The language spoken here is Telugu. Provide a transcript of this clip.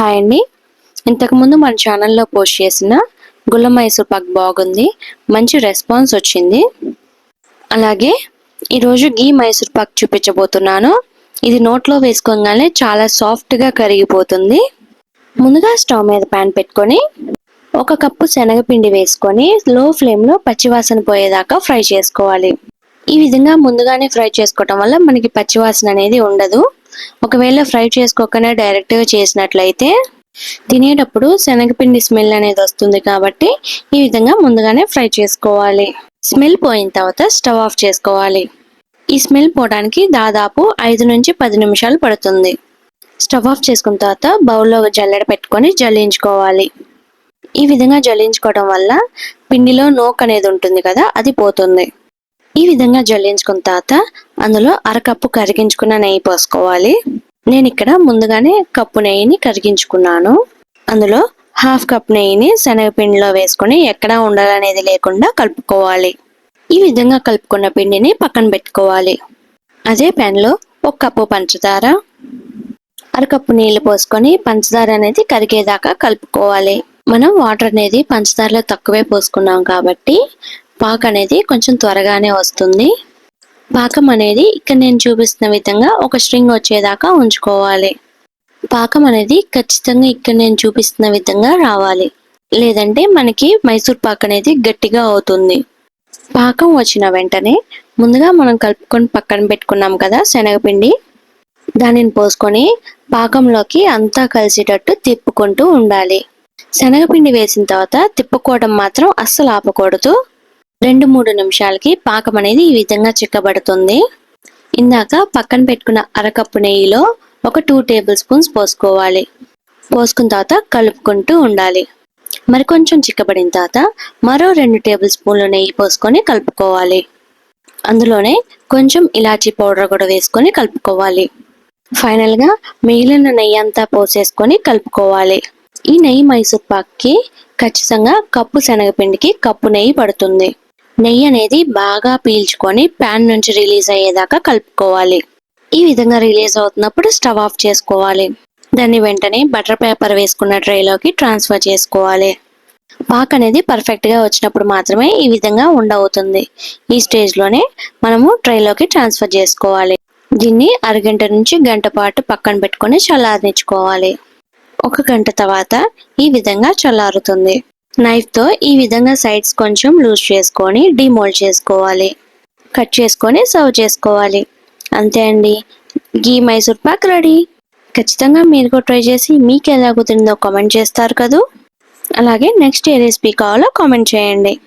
హాయ్ అండి. ఇంతకుముందు మన ఛానల్లో పోస్ట్ చేసిన గుల్ల మైసూర్ పాక్ బాగుంది మంచి రెస్పాన్స్ వచ్చింది. అలాగే ఈరోజు గీ మైసూర్ పాక్ చూపించబోతున్నాను. ఇది నోట్లో వేసుకోగానే చాలా సాఫ్ట్గా కరిగిపోతుంది. ముందుగా స్టవ్ మీద ప్యాన్ పెట్టుకొని ఒక కప్పు శనగపిండి వేసుకొని లో ఫ్లేమ్లో పచ్చివాసన పోయేదాకా ఫ్రై చేసుకోవాలి. ఈ విధంగా ముందుగానే ఫ్రై చేసుకోవటం వల్ల మనకి పచ్చివాసన అనేది ఉండదు. ఒకవేళ ఫ్రై చేసుకోకనే డైరెక్ట్గా చేసినట్లయితే తినేటప్పుడు శనగపిండి స్మెల్ అనేది వస్తుంది కాబట్టి ఈ విధంగా ముందుగానే ఫ్రై చేసుకోవాలి. స్మెల్ పోయిన తర్వాత స్టవ్ ఆఫ్ చేసుకోవాలి. ఈ స్మెల్ పోవడానికి దాదాపు ఐదు నుంచి పది నిమిషాలు పడుతుంది. స్టవ్ ఆఫ్ చేసుకున్న తర్వాత బౌల్లో జల్లెడ పెట్టుకొని జల్లించుకోవాలి. ఈ విధంగా జల్లించుకోవడం వల్ల పిండిలో నోక్ అనేది ఉంటుంది కదా అది పోతుంది. ఈ విధంగా జల్లించుకున్న తర్వాత అందులో అరకప్పు కరిగించుకున్న నెయ్యి పోసుకోవాలి. నేను ఇక్కడ ముందుగానే కప్పు నెయ్యిని కరిగించుకున్నాను. అందులో హాఫ్ కప్ నెయ్యిని శనగపిండిలో వేసుకొని ఎక్కడా ఉండాలనేది లేకుండా కలుపుకోవాలి. ఈ విధంగా కలుపుకున్న పిండిని పక్కన పెట్టుకోవాలి. అదే ప్యాన్లో ఒక కప్పు పంచదార అరకప్పు నీళ్ళు పోసుకొని పంచదార అనేది కరిగేదాకా కలుపుకోవాలి. మనం వాటర్ అనేది పంచదారలో తక్కువే పోసుకున్నాం కాబట్టి పాక్ అనేది కొంచెం త్వరగానే వస్తుంది. పాకం అనేది ఇక్కడ నేను చూపిస్తున్న విధంగా ఒక స్ట్రింగ్ వచ్చేదాకా ఉంచుకోవాలి. పాకం అనేది ఖచ్చితంగా ఇక్కడ నేను చూపిస్తున్న విధంగా రావాలి. లేదంటే మనకి మైసూర్ పాక్ అనేది గట్టిగా అవుతుంది. పాకం వచ్చిన వెంటనే ముందుగా మనం కలుపుకొని పక్కన పెట్టుకున్నాం కదా శనగపిండి. దానిని పోసుకొని పాకంలోకి అంతా కలిసేటట్టు తిప్పుకుంటూ ఉండాలి. శనగపిండి వేసిన తర్వాత తిప్పుకోవడం మాత్రం అస్సలు ఆపకూడదు. రెండు మూడు నిమిషాలకి పాకం అనేది ఈ విధంగా చిక్కబడుతుంది. ఇందాక పక్కన పెట్టుకున్న అరకప్పు నెయ్యిలో ఒక టూ టేబుల్ స్పూన్స్ పోసుకోవాలి. పోసుకున్న తర్వాత కలుపుకుంటూ ఉండాలి. మరి కొంచెం చిక్కబడిన తర్వాత మరో రెండు టేబుల్ స్పూన్లు నెయ్యి పోసుకొని కలుపుకోవాలి. అందులోనే కొంచెం ఇలాచీ పౌడర్ కూడా వేసుకొని కలుపుకోవాలి. ఫైనల్గా మిగిలిన నెయ్యి అంతా పోసేసుకొని కలుపుకోవాలి. ఈ నెయ్యి మైసూర్ పాక్కి ఖచ్చితంగా కప్పు శనగపిండికి కప్పు నెయ్యి పడుతుంది. నెయ్యి అనేది బాగా పీల్చుకొని ప్యాన్ నుంచి రిలీజ్ అయ్యేదాకా కలుపుకోవాలి. ఈ విధంగా రిలీజ్ అవుతున్నప్పుడు స్టవ్ ఆఫ్ చేసుకోవాలి. దాన్ని వెంటనే బటర్ పేపర్ వేసుకున్న ట్రేలోకి ట్రాన్స్ఫర్ చేసుకోవాలి. పాక్ అనేది పర్ఫెక్ట్గా వచ్చినప్పుడు మాత్రమే ఈ విధంగా ఉండవుతుంది. ఈ స్టేజ్లోనే మనము ట్రైలోకి ట్రాన్స్ఫర్ చేసుకోవాలి. దీన్ని అరగంట నుంచి గంట పాటు పక్కన పెట్టుకొని చల్లారనిచ్చుకోవాలి. ఒక గంట తర్వాత ఈ విధంగా చల్లారుతుంది. నైఫ్తో ఈ విధంగా సైడ్స్ కొంచెం లూజ్ చేసుకొని డిమోల్డ్ చేసుకోవాలి. కట్ చేసుకొని సర్వ్ చేసుకోవాలి. అంతే అండి. Ghee Mysore pak ready. ఖచ్చితంగా మీరు కూడా ట్రై చేసి మీకు ఎలా కుదిరిందో కామెంట్ చేస్తారు కదూ? అలాగే నెక్స్ట్ ఏ రెసిపీ కావాలో కామెంట్ చేయండి.